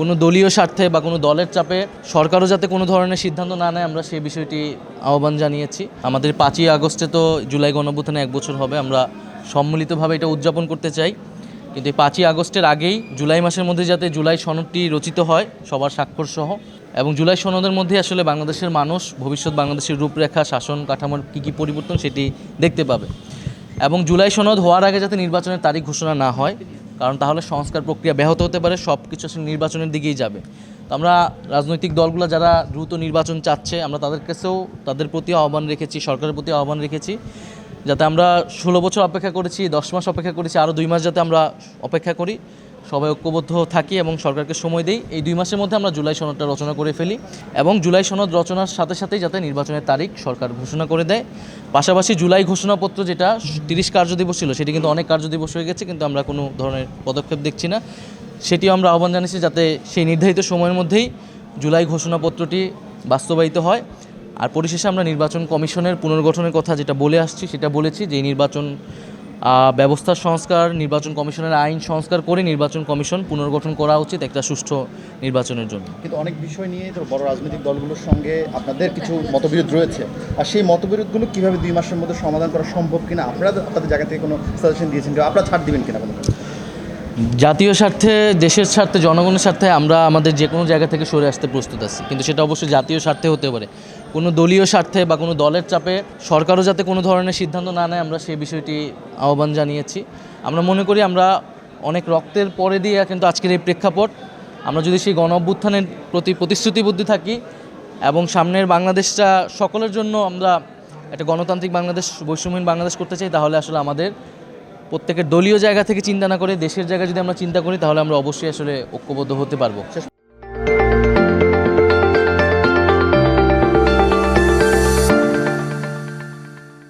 কোনো দলীয় স্বার্থে বা কোনো দলের চাপে সরকারও যাতে কোনো ধরনের সিদ্ধান্ত না নেয়, আমরা সেই বিষয়টি আহ্বান জানিয়েছি। আমাদের পাঁচই আগস্টে তো জুলাই গণঅভ্যুত্থানে এক বছর হবে, আমরা সম্মিলিতভাবে এটা উদযাপন করতে চাই। কিন্তু এই পাঁচই আগস্টের আগেই জুলাই মাসের মধ্যে যাতে জুলাই সনদটি রচিত হয় সবার স্বাক্ষর সহ এবং জুলাই সনদের মধ্যে আসলে বাংলাদেশের মানুষ, ভবিষ্যৎ বাংলাদেশের রূপরেখা, শাসন কাঠামোর কী কী পরিবর্তন সেটি দেখতে পাবে। এবং জুলাই সনদ হওয়ার আগে যাতে নির্বাচনের তারিখ ঘোষণা না হয় কারণ তাহলে সংস্কার প্রক্রিয়া ব্যাহত হতে পারে সব কিছু আসলে নির্বাচনের দিকেই যাবে। তো আমরা রাজনৈতিক দলগুলো যারা দ্রুত নির্বাচন চাচ্ছে, আমরা তাদের কাছেও তাদের প্রতি আহ্বান রেখেছি, সরকারের প্রতি আহ্বান রেখেছি, যাতে আমরা ষোলো বছর অপেক্ষা করেছি, দশ মাস অপেক্ষা করেছি আরও দুই মাস যাতে আমরা অপেক্ষা করি। সবাই ঐক্যবদ্ধ থাকি এবং সরকারকে সময় দিই। এই দুই মাসের মধ্যে আমরা জুলাই সনদটা রচনা করে ফেলি এবং জুলাই সনদ রচনার সাথে সাথেই যাতে নির্বাচনের তারিখ সরকার ঘোষণা করে দেয়। পাশাপাশি জুলাই ঘোষণাপত্র যেটা তিরিশ কার্যদিবস ছিল, সেটি কিন্তু অনেক কার্যদিবস হয়ে গেছে, কিন্তু আমরা কোনো ধরনের পদক্ষেপ দেখছি না। সেটিও আমরা আহ্বান জানিয়েছি যাতে সেই নির্ধারিত সময়ের মধ্যেই জুলাই ঘোষণাপত্রটি বাস্তবায়িত হয়। আর পরিশেষে আমরা নির্বাচন কমিশনের পুনর্গঠনের কথা যেটা বলে আসছি, সেটা বলেছি যে নির্বাচন আহ, ব্যবস্থার সংস্কার নির্বাচন কমিশনের আইন সংস্কার করে নির্বাচন কমিশন পুনর্গঠন করা উচিত একটা সুষ্ঠু নির্বাচনের জন্য। কিন্তু অনেক বিষয় নিয়ে তো বড় রাজনৈতিক দলগুলোর সঙ্গে আপনাদের কিছু মতবিরোধ রয়েছে। আর সেই মতবিরোধগুলো কীভাবে দুই মাসের মধ্যে সমাধান করা সম্ভব কিনা আপনারা আপনাদের জায়গা থেকে কোনো সাজেশন দিয়েছেন আপনারা ছাড় দিবেন কোনো? জাতীয় স্বার্থে, দেশের স্বার্থে, জনগণের স্বার্থে আমরা আমাদের যে কোনো জায়গা থেকে সরে আসতে প্রস্তুত আছি। কিন্তু সেটা অবশ্যই জাতীয় স্বার্থে হতে পারে। কোনো দলীয় স্বার্থে বা কোনো দলের চাপে সরকারও যাতে কোনো ধরনের সিদ্ধান্ত না নেয়, আমরা সেই বিষয়টি আহ্বান জানিয়েছি। আমরা মনে করি আমরা অনেক রক্তের পরে দিয়ে কিন্তু আজকের এই প্রেক্ষাপট, আমরা যদি সেই গণ অভ্যুত্থানের প্রতি প্রতিশ্রুতিবদ্ধ থাকি এবং সামনের বাংলাদেশটা সকলের জন্য আমরা একটা গণতান্ত্রিক বাংলাদেশ, বৈষম্যহীন বাংলাদেশ করতে চাই, তাহলে আসলে আমাদের প্রত্যেকের দলীয় জায়গা থেকে চিন্তা না করে দেশের জায়গায় যদি আমরা চিন্তা করি, তাহলে আমরা অবশ্যই আসলে ঐক্যবদ্ধ হতে পারব।